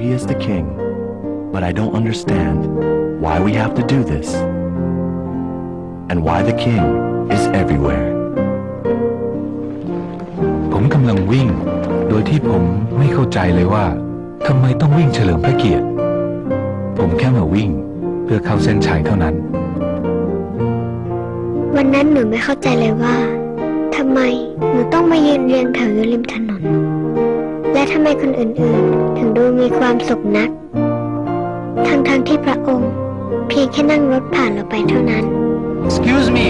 he is the king, but I don't understand why we have to do this and why the king is everywhere. ผมกำลังวิ่ง โดยที่ผมไม่เข้าใจเลยว่าทำไมต้องวิ่งเฉลิมพระเกียรติ ผมแค่มาวิ่งเพื่อเข้าเส้นชัยเท่านั้น วันนั้นหนูไม่เข้าใจเลยว่าทำไมหนูต้องมายืนเรียงแถวอยู่ริมถนน และทำไมคนอื่นๆ ถึงดูมีความสุขนัก ทั้งๆที่พระองค์ เพียงแค่นั่งรถผ่านเราไปเท่านั้น Excuse me.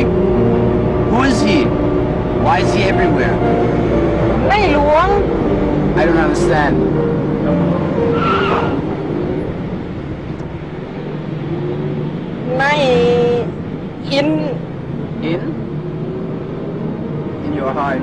Who is he? Why is he everywhere? ในหลวง I don't understand. ในหิน In? In your heart.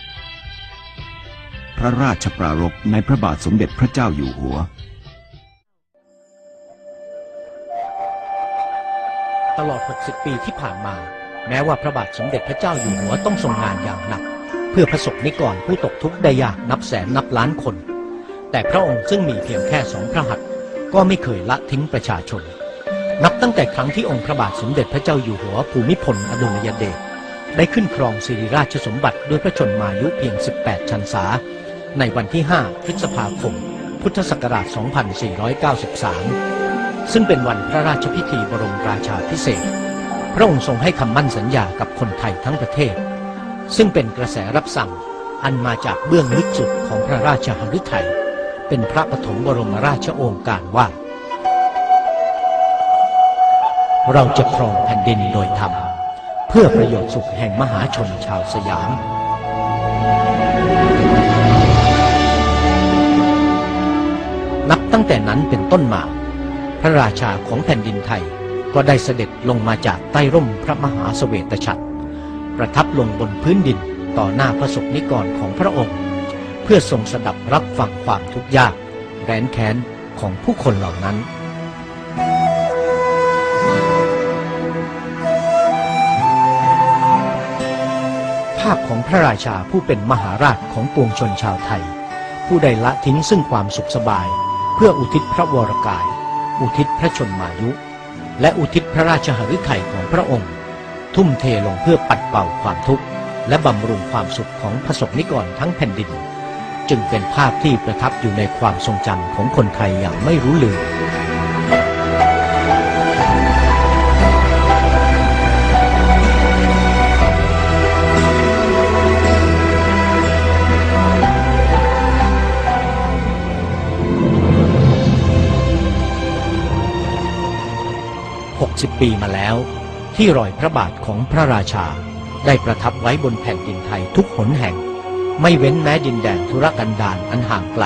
ระราชปรารภในพระบาทสมเด็จพระเจ้าอยู่หัว ตลอด 60 ปีที่ผ่านมา แม้ว่าพระบาทสมเด็จพระเจ้าอยู่หัวต้องทรงงานอย่างหนัก เพื่อประสบนิกรผู้ตกทุกข์ได้ยากนับแสนนับล้านคน แต่พระองค์ซึ่งมีเพียงแค่สองพระหัตถ์ก็ไม่เคยละทิ้งประชาชน นับตั้งแต่ครั้งที่องค์พระบาทสมเด็จพระเจ้าอยู่หัวภูมิพลอดุลยเดชได้ขึ้นครองสิริราชสมบัติด้วยพระชนมายุเพียง 18 ชันษา ในวันที่ 5 พฤษภาคม พุทธศักราช 2493 ซึ่งเป็นวันพระราชพิธีบรมราชาพิเศษ พระองค์ทรงให้คำมั่นสัญญากับคนไทยทั้งประเทศ ซึ่งเป็นกระแสรับสั่งอันมาจากเบื้องลึกสุดของพระราชหฤทัย เป็นพระปฐมบรมราชโองการว่า เราจะครองแผ่นดินโดยธรรม เพื่อประโยชน์สุขแห่งมหาชนชาวสยาม ตั้งแต่นั้นเป็นต้นมา พระราชาของแผ่นดินไทยก็ได้เสด็จลงมาจากใต้ร่มพระมหาเสวตฉัตรประทับลงบนพื้นดินต่อหน้าพระสงฆ์นิกรของพระองค์ เพื่อทรงสดับรับฟังความทุกข์ยากแร้นแค้นของผู้คนเหล่านั้น ภาพของพระราชาผู้เป็นมหาราชของปวงชนชาวไทย ผู้ได้ละทิ้งซึ่งความสุขสบาย พื่ออุทิศพระวรกาย อุทิศพระชนมายุ และอุทิศพระราชหฤทัยของพระองค์ ทุ่มเทลงเพื่อปัดเป่าความทุกข์ และบำรุงความสุขของพระสงฆ์นิกรทั้งแผ่นดิน จึงเป็นภาพที่ประทับอยู่ในความทรงจำของคนไทยอย่างไม่รู้ลืม 60ปีมาแล้ว ที่รอยพระบาทของพระราชา ได้ประทับไว้บนแผ่นดินไทยทุกหนแห่ง ไม่เว้นแม้ดินแดนธุรกันดารอันห่างไกล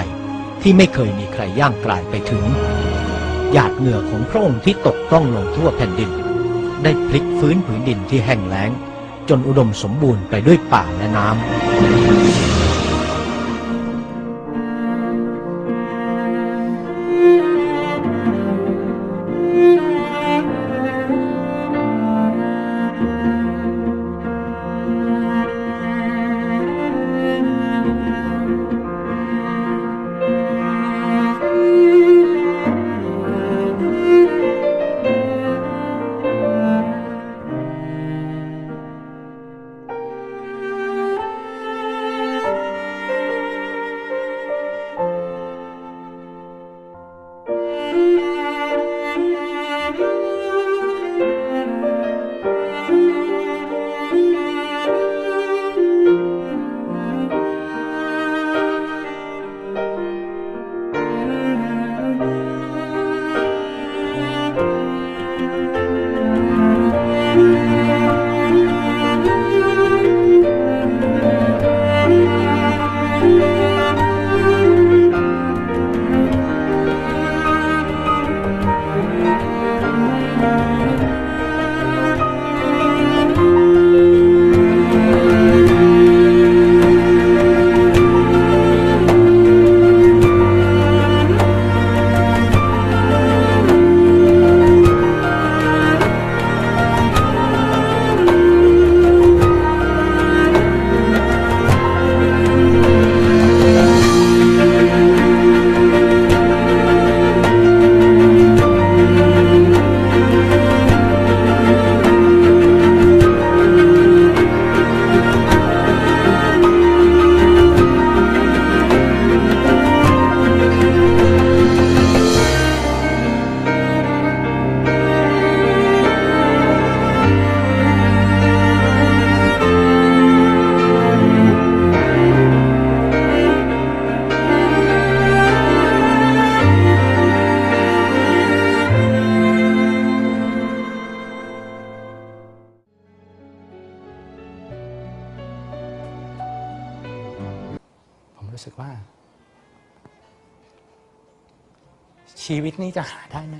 ที่ไม่เคยมีใครย่างกลายไปถึง หยาดเหงื่อของพระองค์ที่ตกต้องลงทั่วแผ่นดิน ได้พลิกฟื้นผืนดินที่แห้งแล้ง จนอุดมสมบูรณ์ไปด้วยป่าและน้ำู้สึกว่า ชีวิตนี้จะหาได้ไหม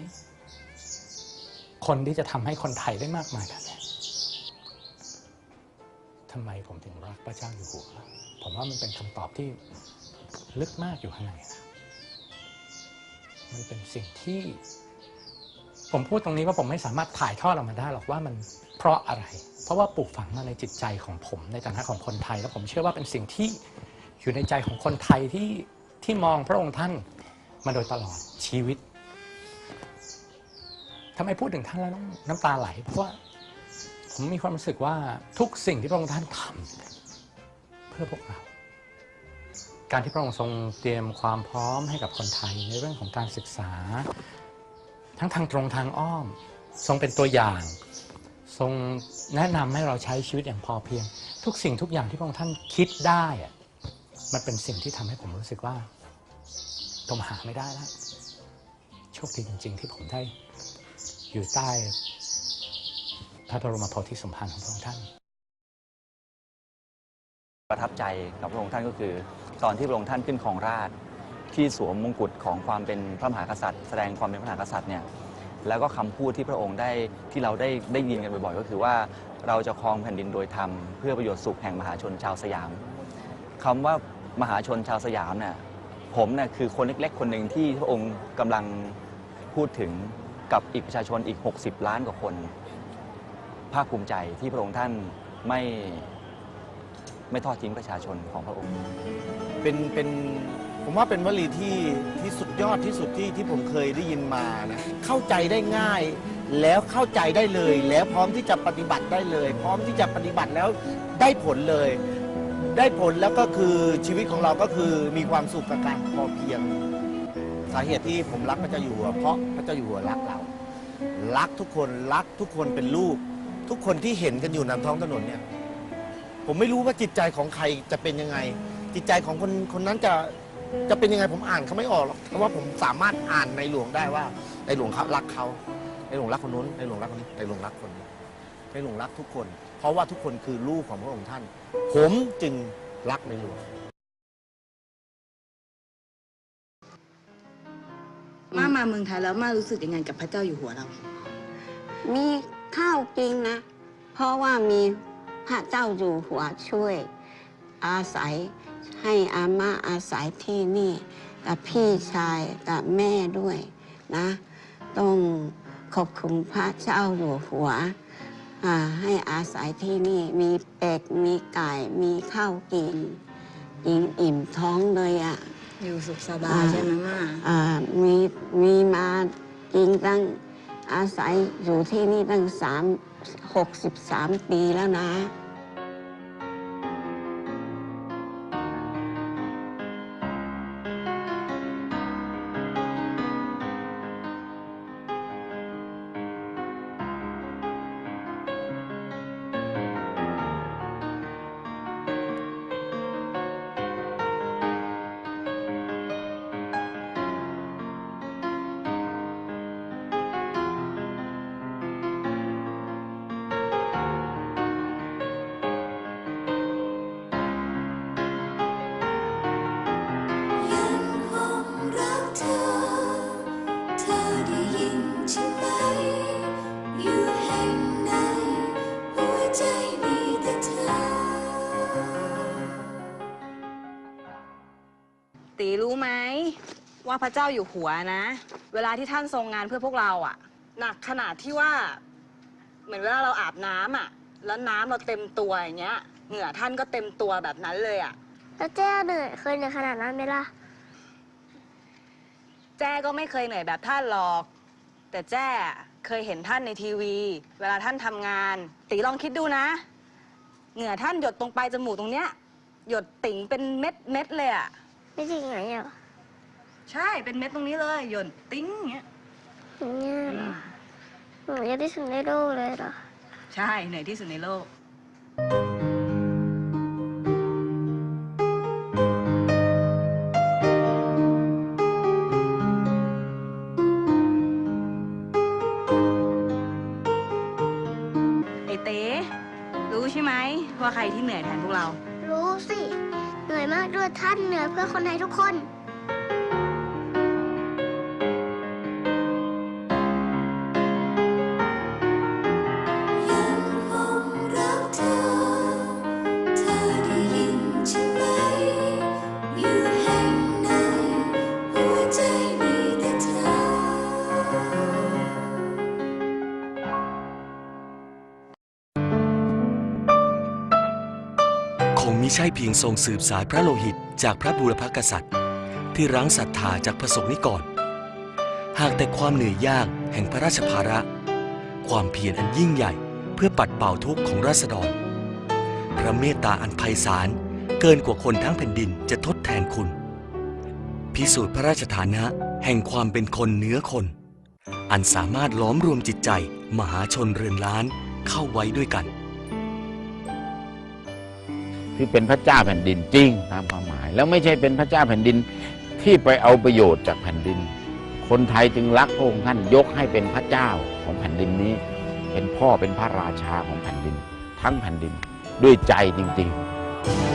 คนที่จะทำให้คนไทยได้มากมายแบบนี้ทำไมผมถึงรักพระเจ้าอยู่หัว ผมว่ามันเป็นคำตอบที่ลึกมากอยู่ข้างในนะมันเป็นสิ่งที่ ผมพูดตรงนี้ว่าผมไม่สามารถถ่ายทอดออกมาได้หรอกว่ามันเพราะอะไร เพราะว่าปลูกฝังมาในจิตใจของผมในฐานะของคนไทย แล้วผมเชื่อว่าเป็นสิ่งที่ อยู่ในใจของคนไทยที่ที่มองพระองค์ท่านมาโดยตลอดชีวิตทำไมพูดถึงท่านแล้วต้องน้ำตาไหล เพราะว่าผมมีความรู้สึกว่าทุกสิ่งที่พระองค์ท่านทำเพื่อพวกเรา การที่พระองค์ทรงเตรียมความพร้อมให้กับคนไทยในเรื่องของการศึกษา ทั้งทางตรงทางอ้อม ทรงเป็นตัวอย่าง ทรงแนะนำให้เราใช้ชีวิตอย่างพอเพียง ทุกสิ่งทุกอย่างที่พระองค์ท่านคิดได้อะ มันเป็นสิ่งที่ทำให้ผมรู้สึกว่าผมหาไม่ได้แล้วโชคดีจริง ๆ ที่ผมได้อยู่ใต้พระบรมโพธิสมภารของพระองค์ท่าน ประทับใจกับพระองค์ท่านก็คือ ตอนที่พระองค์ท่านขึ้นของราชที่สวมมงกุฎของความเป็นพระมหากษัตริย์ แสดงความเป็นพระมหากษัตริย์เนี่ยแล้วก็คำพูดที่พระองค์ได้ที่เราได้ได้ยินกันบ่อยๆ ก็คือว่าเราจะครองแผ่นดินโดยธรรม เพื่อประโยชน์สุขแห่งมหาชนชาวสยามคำว่า มหาชนชาวสยามเนี่ยผมเนี่ยคือคนเล็กๆ คนหนึ่งที่พระองค์กำลังพูดถึงกับอีกประชาชนอีก 60 ล้านกว่าคน ภาคภูมิใจที่พระองค์ท่านไม่ไม่ทอดทิ้งประชาชนของพระองค์ เป็นเป็นผมว่าเป็นวลีที่ที่สุดยอดที่สุดที่ที่ผมเคยได้ยินมานะเข้าใจได้ง่าย แล้วเข้าใจได้เลย แล้วพร้อมที่จะปฏิบัติได้เลย พร้อมที่จะปฏิบัติแล้วได้ผลเลย ได้ผลแล้วก็คือชีวิตของเราก็คือมีความสุขกับการพอเพียง สาเหตุที่ผมรักพระเจ้าอยู่หัวเพราะพระเจ้าอยู่หัวรักเรา รักทุกคนรักทุกคนเป็นลูก ทุกคนที่เห็นกันอยู่นำท้องถนนเนี่ย ผมไม่รู้ว่าจิตใจของใครจะเป็นยังไง จิตใจของคนคนนั้นจะจะเป็นยังไงผมอ่านเขาไม่ออกหรอกเพราะว่าผมสามารถอ่านในหลวงได้ว่า ในหลวงเขารักเขาในหลวงรักคนนู้นในหลวงรักคนนี้ในหลวงรักคนนี้ในหลวงรักทุกคน ราะว่าทุกคนคือลูกของพระองค์ท่าน ผมจึงรักในหลวงมามาเมืองไทยแล้วมารู้สึกยังไงกับพระเจ้าอยู่หัวเรา มีข้าวกินนะ เพราะว่ามีพระเจ้าอยู่หัวช่วย อาศัยให้อาม่าอาศัยที่นี่กับพี่ชายกับแม่ด้วยนะ ต้องขอบคุณพระเจ้าอยู่หัว อ่าให้อาศัยที่นี่มีเป็ด มีไก่ มีข้าวกินกินอิ่มท้องเลยอะ่ะ อยู่สุขสบายใช่ไหมมาอ่ามีมีมาจริงตั้งอาศัยอยู่ที่นี่ตั้งสามหกสิบสามปีแล้วนะ ว่าพระเจ้าอยู่หัวนะ เวลาที่ท่านทรงงานเพื่อพวกเราอะหนักขนาดที่ว่า เหมือนเวลาเราอาบน้ำอะแล้วน้ำเราเต็มตัวอย่างเงี้ย เหงื่อท่านก็เต็มตัวแบบนั้นเลยอะแล้วเจ้เหนื่อยเคยเหนื่อยขนาดนั้นไหมล่ะ แจ้ก็ไม่เคยเหนื่อยแบบท่านหรอก แต่แจ้เคยเห็นท่านในทีวี เวลาท่านทำงาน ตีลองคิดดูนะ เหงื่อท่านหยดตรงปลายจมูกตรงเนี้ย หยดติ่งเป็นเม็ดเม็ดๆเลยอะ ไม่จริงไงอะ ใช่เป็นเม็ดตรงนี้เลย หยดติ้งอย่างเงี้ยอย่างเงี้ยเหรอเหนื่อยที่สุดในโลกเลยเหรอ ใช่เหนื่อยที่สุดในโลก ไอเต้รู้ใช่ไหมว่าใครที่เหนื่อยแทนพวกเรา รู้สิดูนื่อยมากด้วยท่านเหนื่อยเพื่อคนไทยทุกคน ใช่เพียงทรงสืบสายพระโลหิตจากพระบูรพกษัตริย์ ที่รั้งศรัทธาจากประสงค์นิกรหากแต่ความเหนื่อยยากแห่งพระราชภาระ ความเพียรอันยิ่งใหญ่เพื่อปัดเป่าทุกข์ของราษฎร พระเมตตาอันไพศาลเกินกว่าคนทั้งแผ่นดินจะทดแทนคุณ พิสูจน์พระราชฐานะแห่งความเป็นคนเนื้อคน อันสามารถล้อมรวมจิตใจมหาชนเรือนล้านเข้าไว้ด้วยกัน คือเป็นพระเจ้าแผ่นดินจริงตามความหมาย แล้วไม่ใช่เป็นพระเจ้าแผ่นดินที่ไปเอาประโยชน์จากแผ่นดิน คนไทยจึงรักพระองค์ท่านยกให้เป็นพระเจ้าของแผ่นดินนี้ เป็นพ่อเป็นพระราชาของแผ่นดิน ทั้งแผ่นดินด้วยใจจริง ๆ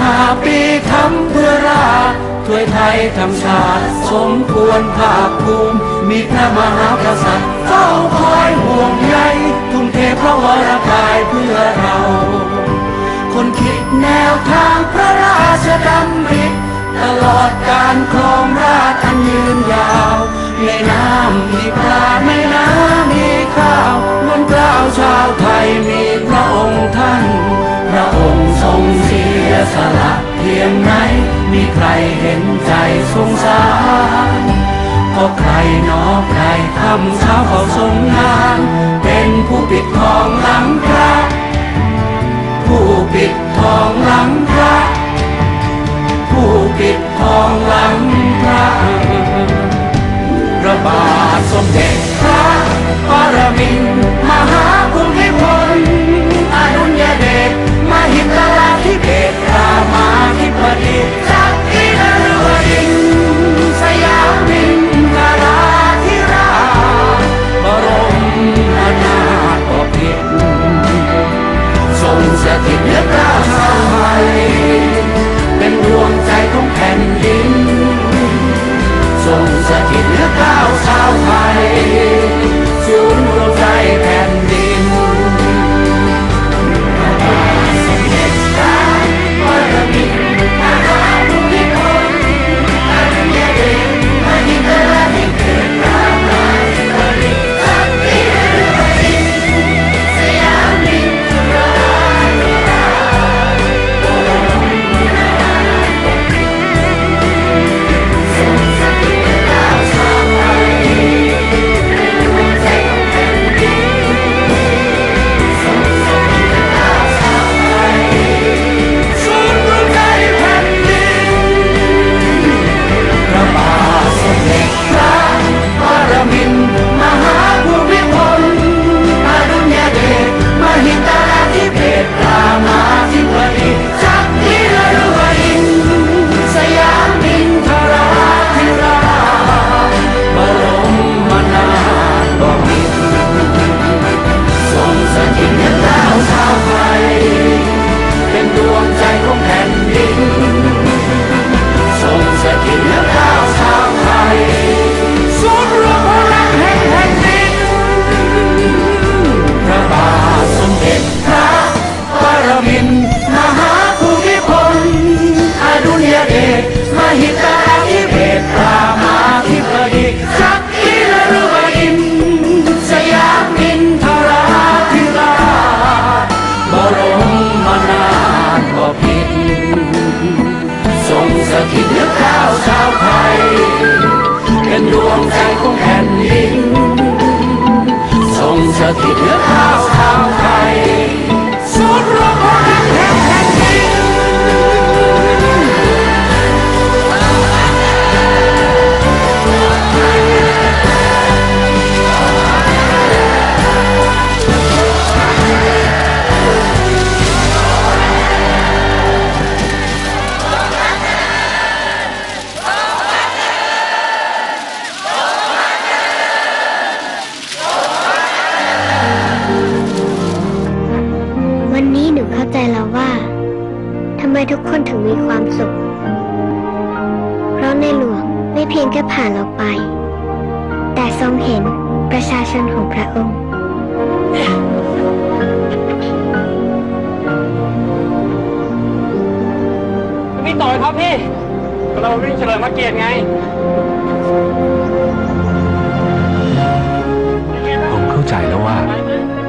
ห้าปีทำเพื่อราชช่วยไทยทำชาติสมควรภาคภูมิ มีพระมหากษัตริย์เฝ้าคอยห่วงใยทุ่มเทพระวรกายเพื่อเรา คนคิดแนวทางพระราชดำริตลอดการครองราชอันยืนยาว ในน้ำมีปลาไม่น้ำมีข้าวล้นเกล้าวชาวไทยมีพระองค์ท่าน งค์ทรงเสียสละเพียงไหน มีใครเห็นใจสงสารก็ใครนอใครทำเช้าเขาทรงงาน เป็นผู้ปิดทองหลังพระ ผู้ปิดทองหลังพระ ผู้ปิดทองหลังพระพระบาทสมเด็จพระปรมินท ศ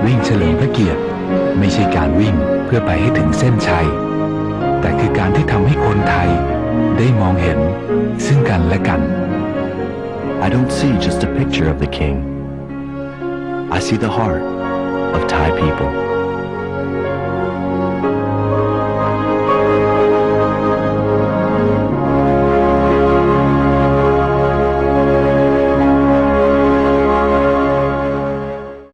วิ่งเฉลิมพระเกียรติ ไม่ใช่การวิ่งเพื่อไปให้ถึงเส้นชัย แต่คือการที่ทำให้คนไทยได้มองเห็นซึ่งกันและกัน I don't see just a picture of the king. I see the heart of Thai people.